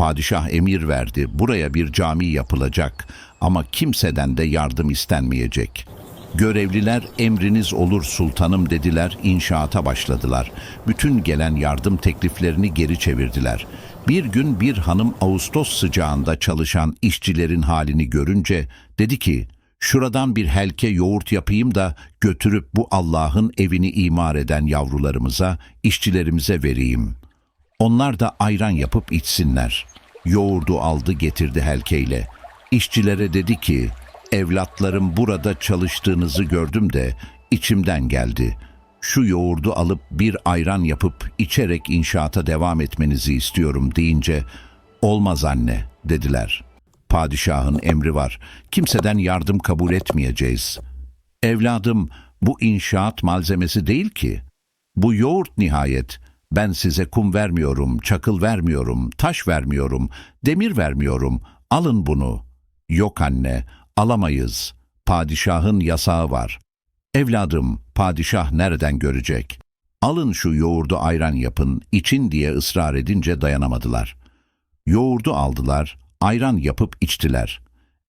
Padişah emir verdi. Buraya bir cami yapılacak ama kimseden de yardım istenmeyecek. Görevliler emriniz olur sultanım dediler, inşaata başladılar. Bütün gelen yardım tekliflerini geri çevirdiler. Bir gün bir hanım Ağustos sıcağında çalışan işçilerin halini görünce dedi ki, şuradan bir helke yoğurt yapayım da götürüp bu Allah'ın evini imar eden yavrularımıza, işçilerimize vereyim. Onlar da ayran yapıp içsinler. Yoğurdu aldı getirdi helkeyle. İşçilere dedi ki, evlatlarım burada çalıştığınızı gördüm de içimden geldi. Şu yoğurdu alıp bir ayran yapıp içerek inşaata devam etmenizi istiyorum deyince, olmaz anne dediler. Padişahın emri var, kimseden yardım kabul etmeyeceğiz. Evladım, bu inşaat malzemesi değil ki. Bu yoğurt nihayet. Ben size kum vermiyorum, çakıl vermiyorum, taş vermiyorum, demir vermiyorum. Alın bunu. Yok anne, alamayız. Padişahın yasağı var. Evladım, padişah nereden görecek? Alın şu yoğurdu ayran yapın, için diye ısrar edince dayanamadılar. Yoğurdu aldılar, ayran yapıp içtiler.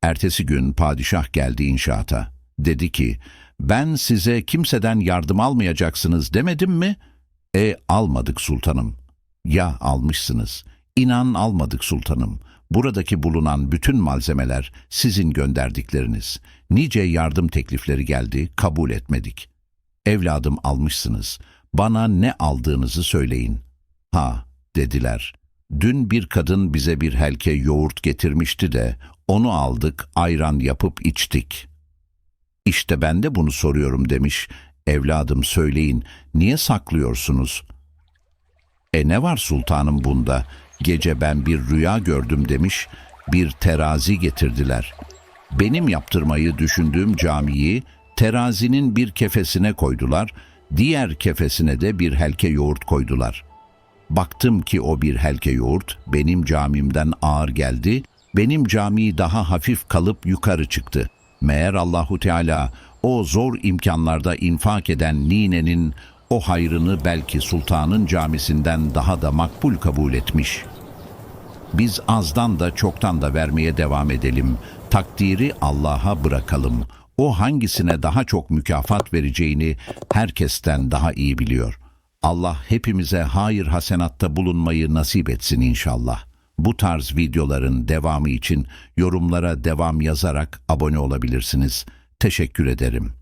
Ertesi gün padişah geldi inşaata. Dedi ki, ben size kimseden yardım almayacaksınız demedim mi? E almadık sultanım. Ya almışsınız. İnan almadık sultanım. Buradaki bulunan bütün malzemeler sizin gönderdikleriniz. Nice yardım teklifleri geldi, kabul etmedik. Evladım almışsınız. Bana ne aldığınızı söyleyin. Ha, dediler. Dün bir kadın bize bir helke yoğurt getirmişti de onu aldık, ayran yapıp içtik. İşte ben de bunu soruyorum demiş. Evladım söyleyin, niye saklıyorsunuz? E ne var sultanım bunda? Gece ben bir rüya gördüm demiş. Bir terazi getirdiler. Benim yaptırmayı düşündüğüm camiyi terazinin bir kefesine koydular. Diğer kefesine de bir helke yoğurt koydular. Baktım ki o bir helke yoğurt benim camimden ağır geldi. Benim cami daha hafif kalıp yukarı çıktı. Meğer Allahu Teala o zor imkanlarda infak eden ninenin o hayrını belki sultanın camisinden daha da makbul kabul etmiş. Biz azdan da çoktan da vermeye devam edelim. Takdiri Allah'a bırakalım. O hangisine daha çok mükafat vereceğini herkesten daha iyi biliyor. Allah hepimize hayır hasenatta bulunmayı nasip etsin inşallah. Bu tarz videoların devamı için yorumlara devam yazarak abone olabilirsiniz. Teşekkür ederim.